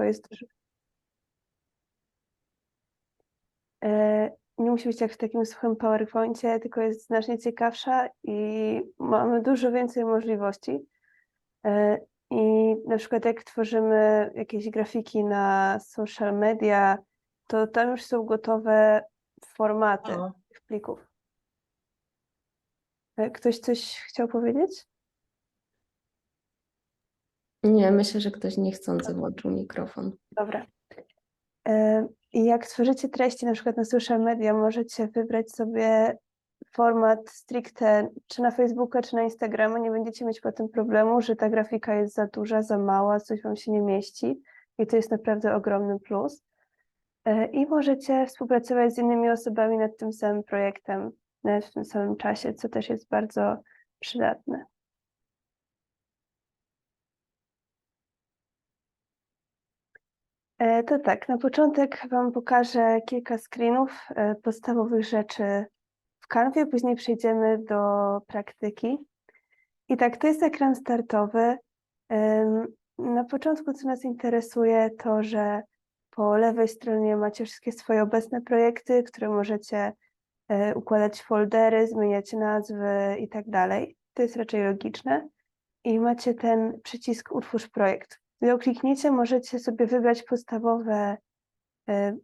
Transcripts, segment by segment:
bo jest dużo. E, Nie musi być jak w takim suchym PowerPoincie, tylko jest znacznie ciekawsza i mamy dużo więcej możliwości. E, I na przykład jak tworzymy jakieś grafiki na social media, to tam już są gotowe formaty O. tych plików. E, Ktoś coś chciał powiedzieć? Nie, myślę, że ktoś niechcący włączył mikrofon. Dobra. E, jak tworzycie treści na przykład na social media, możecie wybrać sobie format stricte czy na Facebooka, czy na Instagrama. Nie będziecie mieć potem problemu, że ta grafika jest za duża, za mała, coś wam się nie mieści. I to jest naprawdę ogromny plus. E, I możecie współpracować z innymi osobami nad tym samym projektem, nawet w tym samym czasie, co też jest bardzo przydatne. To tak, na początek Wam pokażę kilka screenów e, podstawowych rzeczy w Canwie, później przejdziemy do praktyki. I tak, to jest ekran startowy. Na początku, co nas interesuje, to że po lewej stronie macie wszystkie swoje obecne projekty, które możecie e, układać foldery, zmieniać nazwy i tak dalej. To jest raczej logiczne. I macie ten przycisk Utwórz projekt. Gdy klikniecie, możecie sobie wybrać podstawowe e,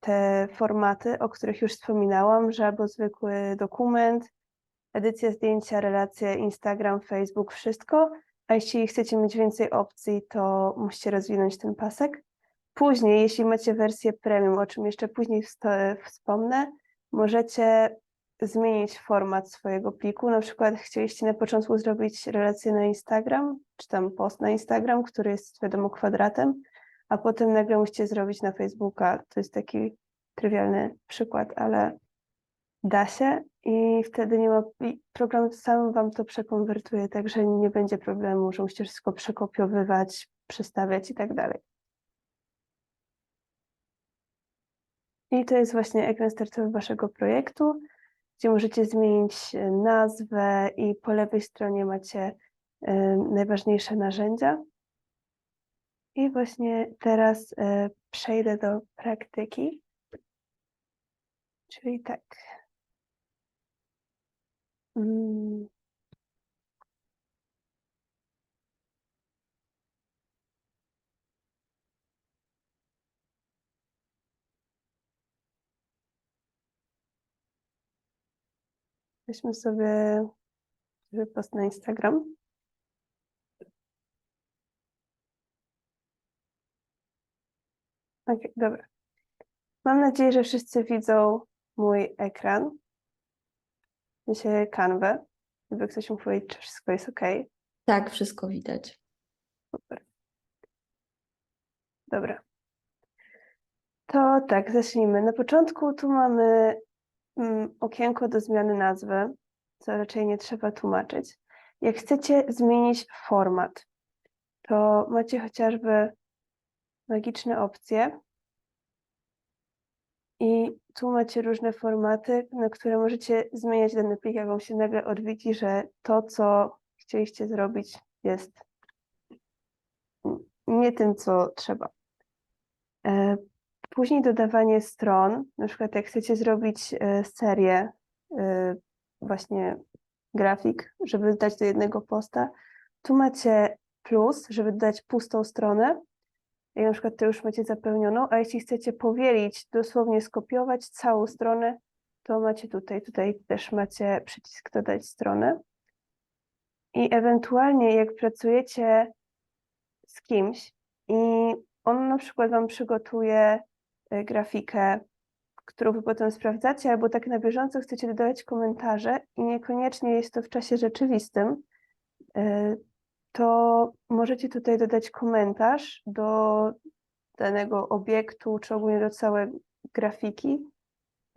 te formaty, o których już wspominałam, że albo zwykły dokument, edycja zdjęcia, relacje, Instagram, Facebook, wszystko. A jeśli chcecie mieć więcej opcji, to musicie rozwinąć ten pasek. Później, jeśli macie wersję premium, o czym jeszcze później wspomnę, możecie zmienić format swojego pliku. Na przykład chcieliście na początku zrobić relację na Instagram, czy tam post na Instagram, który jest wiadomo kwadratem, a potem nagle musicie zrobić na Facebooka. To jest taki trywialny przykład, ale da się i wtedy nie ma, program sam wam to przekonwertuje, także nie będzie problemu, że musicie wszystko przekopiowywać, przestawiać i tak dalej. I to jest właśnie ekran startowy waszego projektu, gdzie możecie zmienić e, nazwę i po lewej stronie macie e, najważniejsze narzędzia. I właśnie teraz e, przejdę do praktyki. Czyli tak. Weźmy sobie post na Instagram. Okej, dobra. Mam nadzieję, że wszyscy widzą mój ekran. Sensie kanwę. Gdyby ktoś mógł powiedzieć, czy wszystko jest ok. Tak, wszystko widać. Super. Dobra. To tak, zacznijmy. Na początku tu mamy okienko do zmiany nazwy, co raczej nie trzeba tłumaczyć. Jak chcecie zmienić format, to macie chociażby magiczne opcje. I tu macie różne formaty, na które możecie zmieniać dany plik, jak wam się nagle odwiedzi, że to, co chcieliście zrobić, jest nie tym, co trzeba. Później dodawanie stron, na przykład jak chcecie zrobić e, serię e, właśnie grafik, żeby dać do jednego posta, tu macie plus, żeby dodać pustą stronę i na przykład to już macie zapełnioną, a jeśli chcecie powielić, dosłownie skopiować całą stronę, to macie tutaj, tutaj też macie przycisk dodać stronę. I ewentualnie jak pracujecie z kimś i on na przykład Wam przygotuje grafikę, którą Wy potem sprawdzacie, albo tak na bieżąco chcecie dodawać komentarze i niekoniecznie jest to w czasie rzeczywistym, y, to możecie tutaj dodać komentarz do danego obiektu, czy ogólnie do całej grafiki,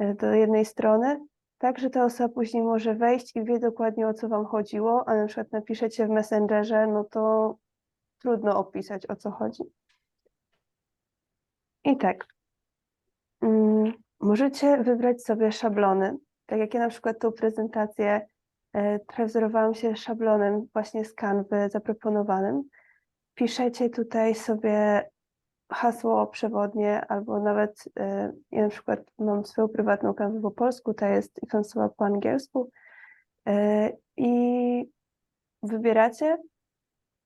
y, do jednej strony, tak, że ta osoba później może wejść i wie dokładnie o co Wam chodziło, a na przykład napiszecie w Messengerze, no to trudno opisać o co chodzi. I tak, możecie wybrać sobie szablony. Tak jak ja na przykład tą prezentację e, trochę się szablonem właśnie z zaproponowanym. Piszecie tutaj sobie hasło przewodnie, albo nawet e, ja na przykład mam swoją prywatną kanwę po polsku, ta jest finansowa po angielsku e, i wybieracie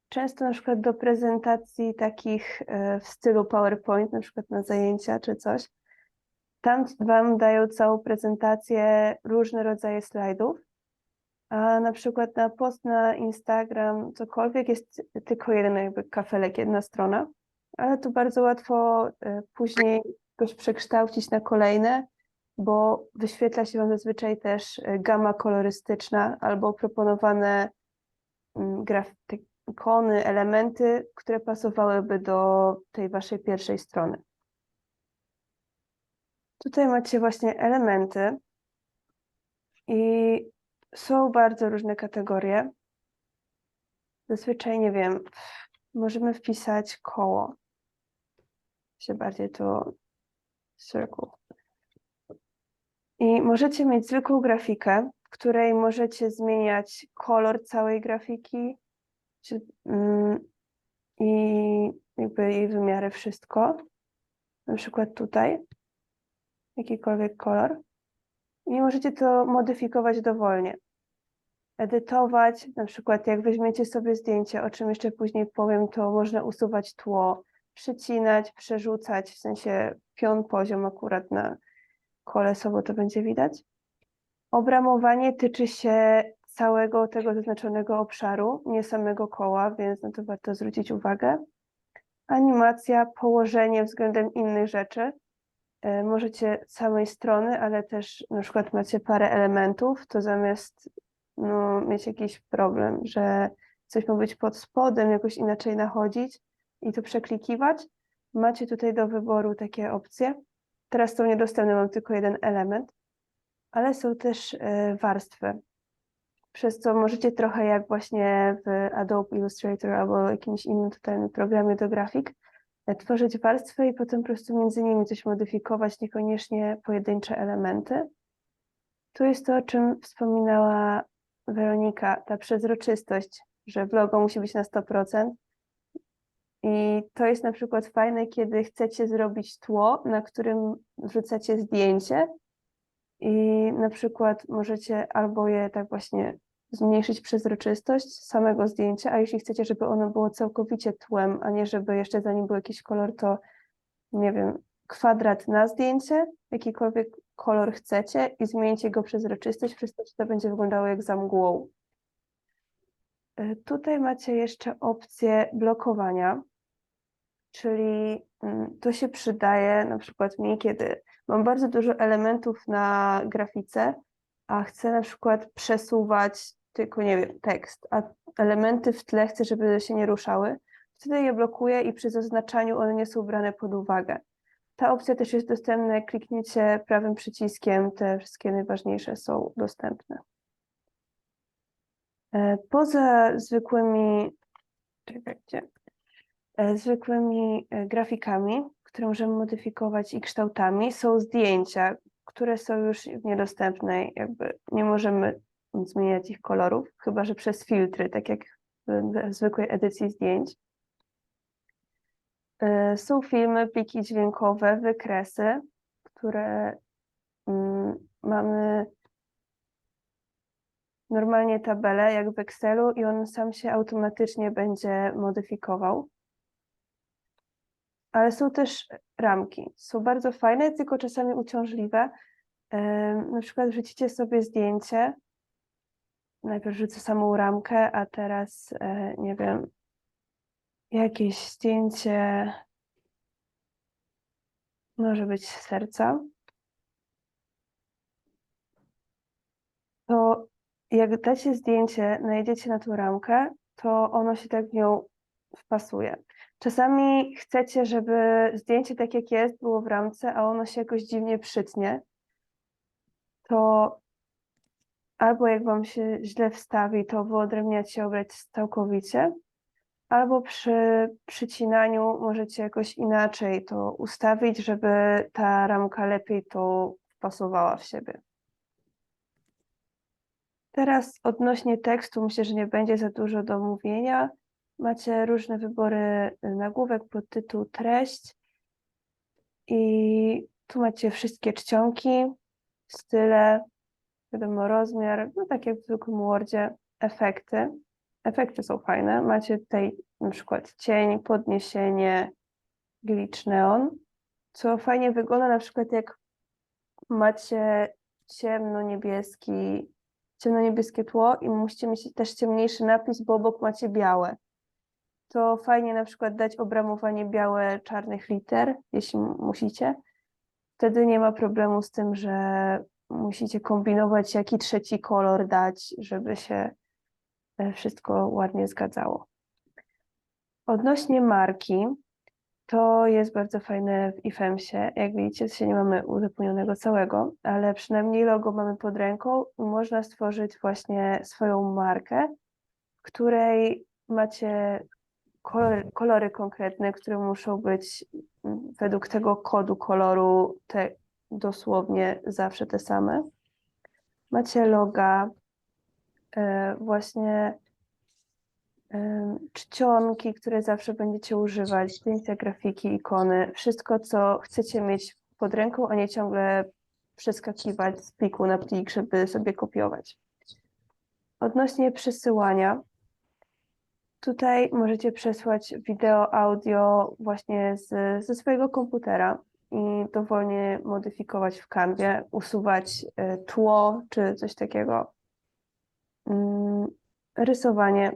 często na przykład do prezentacji takich w stylu PowerPoint, na przykład na zajęcia czy coś. Tam wam dają całą prezentację, różne rodzaje slajdów, a na przykład na post na Instagram, cokolwiek jest tylko jeden jakby kafelek, jedna strona, ale tu bardzo łatwo e, później jakoś przekształcić na kolejne, bo wyświetla się wam zazwyczaj też e, gama kolorystyczna albo proponowane mm, graf- te ikony, elementy, które pasowałyby do tej waszej pierwszej strony. Tutaj macie właśnie elementy i są bardzo różne kategorie. Zazwyczaj, nie wiem, możemy wpisać koło. Się bardziej to circle. I możecie mieć zwykłą grafikę, w której możecie zmieniać kolor całej grafiki czy, mm, i jakby jej wymiary, wszystko. Na przykład tutaj jakikolwiek kolor. I możecie to modyfikować dowolnie. Edytować, na przykład jak weźmiecie sobie zdjęcie, o czym jeszcze później powiem, to można usuwać tło, przycinać, przerzucać, w sensie pion poziom akurat na kolesowo to będzie widać. Obramowanie tyczy się całego tego zaznaczonego obszaru, nie samego koła, więc na to warto zwrócić uwagę. Animacja, położenie względem innych rzeczy. E, Możecie samej strony, ale też na przykład macie parę elementów, to zamiast no, mieć jakiś problem, że coś ma być pod spodem, jakoś inaczej nachodzić i to przeklikiwać, macie tutaj do wyboru takie opcje. Teraz są niedostępne, mam tylko jeden element, ale są też e, warstwy, przez co możecie trochę jak właśnie w Adobe Illustrator albo jakimś innym totalnym programie do grafik, tworzyć warstwy i potem po prostu między nimi coś modyfikować, niekoniecznie pojedyncze elementy. Tu jest to, o czym wspominała Weronika, ta przezroczystość, że logo musi być na 100%. I to jest na przykład fajne, kiedy chcecie zrobić tło, na którym wrzucacie zdjęcie i na przykład możecie albo je tak właśnie zmniejszyć przezroczystość samego zdjęcia, a jeśli chcecie, żeby ono było całkowicie tłem, a nie żeby jeszcze za nim był jakiś kolor, to nie wiem, kwadrat na zdjęcie, jakikolwiek kolor chcecie i zmienicie go przezroczystość, przez to będzie wyglądało jak za mgłą. Y, Tutaj macie jeszcze opcję blokowania, czyli mm, to się przydaje na przykład mi, kiedy mam bardzo dużo elementów na grafice, a chcę na przykład przesuwać tylko, nie wiem, tekst, a elementy w tle chcę, żeby się nie ruszały, wtedy je blokuję i przy zaznaczaniu one nie są brane pod uwagę. Ta opcja też jest dostępna, jak prawym przyciskiem, te wszystkie najważniejsze są dostępne. E, Poza zwykłymi, czekajcie, e, zwykłymi e, grafikami, które możemy modyfikować i kształtami, są zdjęcia, które są już niedostępne, jakby nie możemy zmieniać ich kolorów, chyba że przez filtry, tak jak w zwykłej edycji zdjęć. E, Są filmy, pliki dźwiękowe, wykresy, które mm, mamy normalnie tabelę jak w Excelu i on sam się automatycznie będzie modyfikował. Ale są też ramki. Są bardzo fajne, tylko czasami uciążliwe. Em, Na przykład wrzucicie sobie zdjęcie. Najpierw rzucę samą ramkę, a teraz e, nie wiem, jakieś zdjęcie. Może być serca. To jak dacie zdjęcie, najedziecie na tą ramkę, to ono się tak w nią wpasuje. Czasami chcecie, żeby zdjęcie tak jak jest było w ramce, a ono się jakoś dziwnie przytnie. To albo jak wam się źle wstawi, to wyodrębniacie obraz całkowicie, albo przy przycinaniu możecie jakoś inaczej to ustawić, żeby ta ramka lepiej to wpasowała w siebie. Teraz odnośnie tekstu myślę, że nie będzie za dużo do mówienia. Macie różne wybory nagłówek, podtytuł, treść. I tu macie wszystkie czcionki, style, wiadomo, rozmiar, no tak jak w zwykłym Wordzie, efekty. Efekty są fajne. Macie tutaj na przykład cień, podniesienie, glitch neon, co fajnie wygląda na przykład jak macie ciemno-niebieski, ciemno-niebieskie tło i musicie mieć też ciemniejszy napis, bo obok macie białe. To fajnie na przykład dać obramowanie białe czarnych liter, jeśli musicie. Wtedy nie ma problemu z tym, że musicie kombinować, jaki trzeci kolor dać, żeby się e, wszystko ładnie zgadzało. Odnośnie marki, to jest bardzo fajne w iFemsie. Jak widzicie, jeszcze nie mamy uzupełnionego całego, ale przynajmniej logo mamy pod ręką i można stworzyć właśnie swoją markę, w której macie kolory, kolory konkretne, które muszą być mm, według tego kodu koloru te dosłownie zawsze te same. Macie loga, e, właśnie em, czcionki, które zawsze będziecie używać, zdjęcia, grafiki, ikony, wszystko, co chcecie mieć pod ręką, a nie ciągle przeskakiwać z pliku na plik, żeby sobie kopiować. Odnośnie przesyłania, tutaj możecie przesłać wideo, audio właśnie z, ze swojego komputera i dowolnie modyfikować w Canvie, usuwać e, tło czy coś takiego. Mm, Rysowanie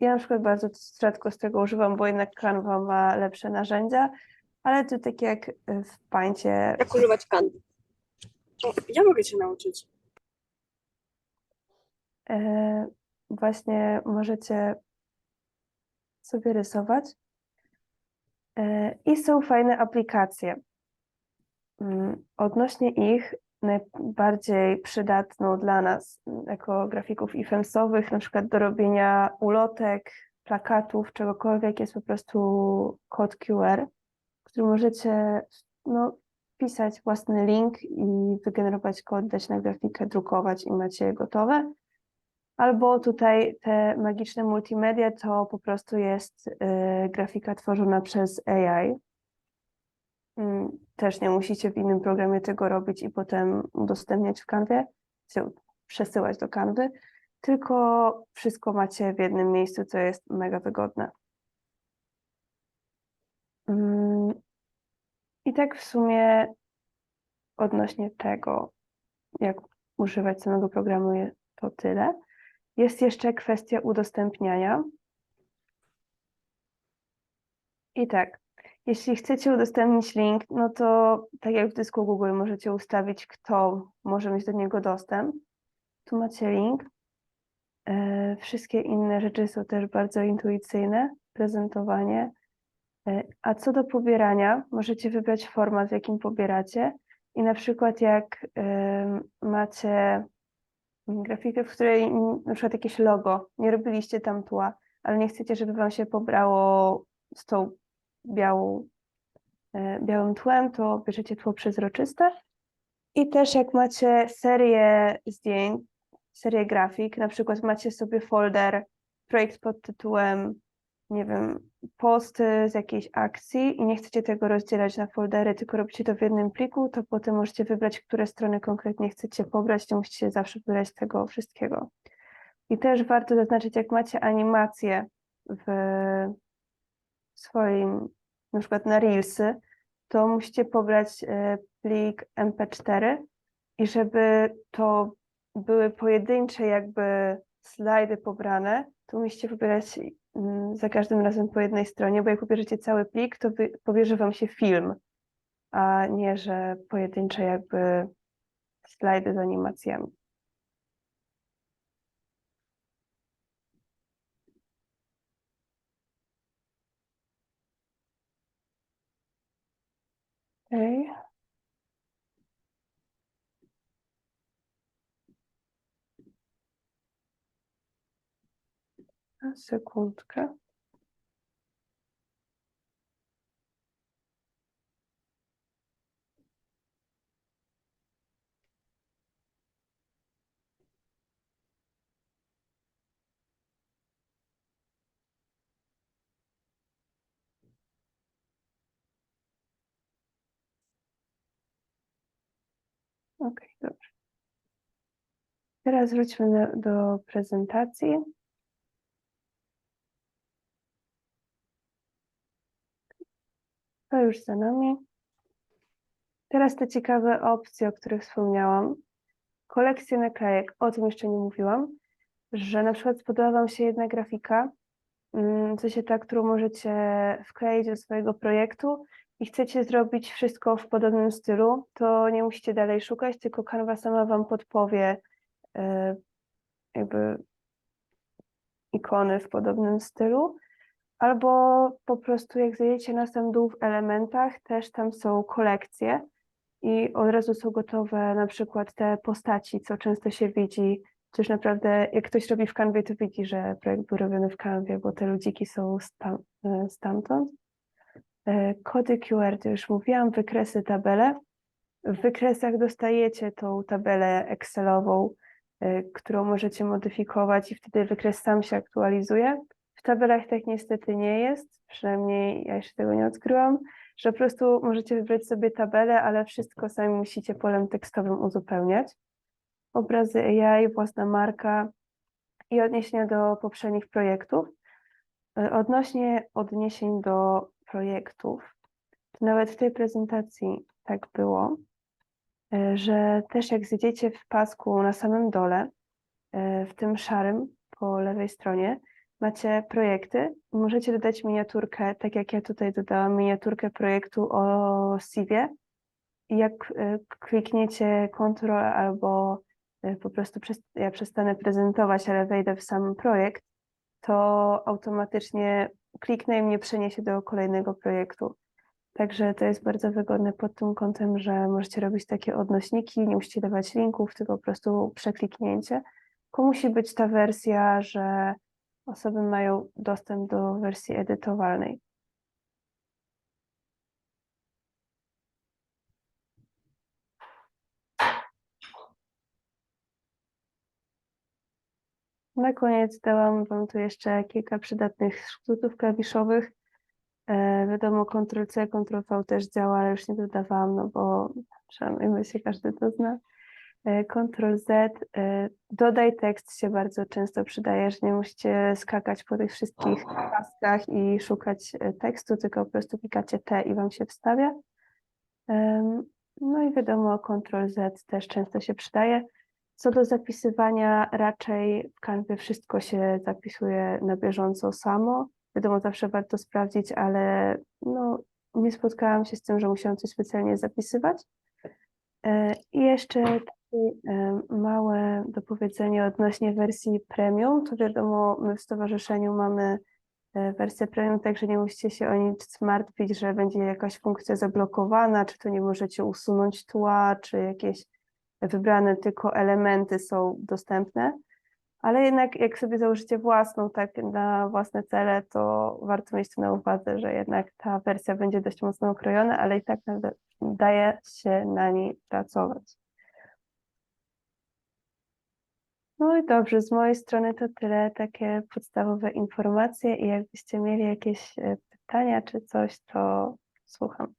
ja na przykład bardzo rzadko z tego używam, bo jednak Canva ma lepsze narzędzia, ale to tak jak w Paincie, Jak używać? O, ja mogę cię nauczyć. e, właśnie możecie sobie rysować. E, I są fajne aplikacje. Mm, Odnośnie ich, najbardziej przydatną dla nas jako grafików ifemsowych, na przykład do robienia ulotek, plakatów, czegokolwiek, jest po prostu kod QR, który możecie no, wpisać własny link i wygenerować kod, dać na grafikę, drukować i macie gotowe. Albo tutaj te magiczne multimedia to po prostu jest y, grafika tworzona przez AI. Mm, Też nie musicie w innym programie tego robić i potem udostępniać w Canwie, czy przesyłać do Canwy, tylko wszystko macie w jednym miejscu, co jest mega wygodne. Mm, I tak w sumie odnośnie tego, jak używać samego programu, to tyle. Jest jeszcze kwestia udostępniania. I tak, jeśli chcecie udostępnić link, no to tak jak w dysku Google możecie ustawić, kto może mieć do niego dostęp. Tu macie link. E, Wszystkie inne rzeczy są też bardzo intuicyjne, prezentowanie. E, A co do pobierania, możecie wybrać format, w jakim pobieracie. I na przykład jak macie grafikę, w której na przykład jakieś logo, nie robiliście tam tła, ale nie chcecie, żeby wam się pobrało z tą białą, e, białym tłem, to bierzecie tło przezroczyste. I też jak macie serię zdjęć, serię grafik, na przykład macie sobie folder, projekt pod tytułem, nie wiem, posty z jakiejś akcji i nie chcecie tego rozdzielać na foldery, tylko robicie to w jednym pliku, to potem możecie wybrać, które strony konkretnie chcecie pobrać, nie musicie zawsze wybrać tego wszystkiego. I też warto zaznaczyć, jak macie animacje w swoim, na przykład na Reelsy, to musicie pobrać e, plik MP4 i żeby to były pojedyncze jakby slajdy pobrane, to musicie pobierać mm, za każdym razem po jednej stronie, bo jak pobierzecie cały plik, to pobierze wam się film, a nie, że pojedyncze jakby slajdy z animacjami. Okay. Sekundkę. Okej, dobrze. Teraz wróćmy do, do prezentacji. To już za nami. Teraz te ciekawe opcje, o których wspomniałam. Kolekcje naklejek, o tym jeszcze nie mówiłam, że na przykład spodobała Wam się jedna grafika, mm, w sensie ta, którą możecie wkleić do swojego projektu i chcecie zrobić wszystko w podobnym stylu, to nie musicie dalej szukać, tylko Canva sama Wam podpowie e, jakby ikony w podobnym stylu. Albo po prostu jak zejdziecie na sam dół w elementach, też tam są kolekcje i od razu są gotowe na przykład te postaci, co często się widzi. Przecież naprawdę jak ktoś robi w Canwie, to widzi, że projekt był robiony w Canwie, bo te ludziki są e, stamtąd. E, Kody QR, to już mówiłam, wykresy, tabele. W wykresach dostajecie tą tabelę Excelową, y, którą możecie modyfikować i wtedy wykres sam się aktualizuje. W tabelach tak niestety nie jest, przynajmniej ja jeszcze tego nie odkryłam, że po prostu możecie wybrać sobie tabelę, ale wszystko sami musicie polem tekstowym uzupełniać. Obrazy AI, własna marka i odniesienia do poprzednich projektów. Y, Odnośnie odniesień do projektów, to nawet w tej prezentacji tak było, e, że też jak zjedziecie w pasku na samym dole, e, w tym szarym po lewej stronie, macie projekty i możecie dodać miniaturkę, tak jak ja tutaj dodałam miniaturkę projektu o CV. I jak e, klikniecie Ctrl albo po prostu ja przestanę prezentować, ale wejdę w sam projekt, to automatycznie kliknę i mnie przeniesie do kolejnego projektu. Także to jest bardzo wygodne pod tym kątem, że możecie robić takie odnośniki, nie musicie dawać linków, tylko po prostu przekliknięcie. Tylko musi być ta wersja, że osoby mają dostęp do wersji edytowalnej. Na koniec dałam Wam tu jeszcze kilka przydatnych skrótów klawiszowych. E, wiadomo, Ctrl-C, Ctrl-V też działa, ale już nie dodawałam, no bo przynajmniej się każdy to zna. E, Ctrl-Z, e, dodaj tekst się bardzo często przydaje, że nie musicie skakać po tych wszystkich paskach i szukać e, tekstu, tylko po prostu klikacie T i Wam się wstawia. Em, No i wiadomo, Ctrl-Z też często się przydaje. Co do zapisywania, raczej w Canwie wszystko się zapisuje na bieżąco samo. Wiadomo, zawsze warto sprawdzić, ale no, nie spotkałam się z tym, że musiałam coś specjalnie zapisywać. E, I jeszcze takie e, małe dopowiedzenie odnośnie wersji premium. To wiadomo, my w stowarzyszeniu mamy e, wersję premium, także nie musicie się o nic martwić, że będzie jakaś funkcja zablokowana, czy to nie możecie usunąć tła, czy jakieś wybrane tylko elementy są dostępne. Ale jednak jak sobie założycie własną, tak na własne cele, to warto mieć to na uwadze, że jednak ta wersja będzie dość mocno okrojona, ale i tak daje się na niej pracować. No i dobrze, z mojej strony to tyle, takie podstawowe informacje i jakbyście mieli jakieś e, pytania czy coś, to słucham.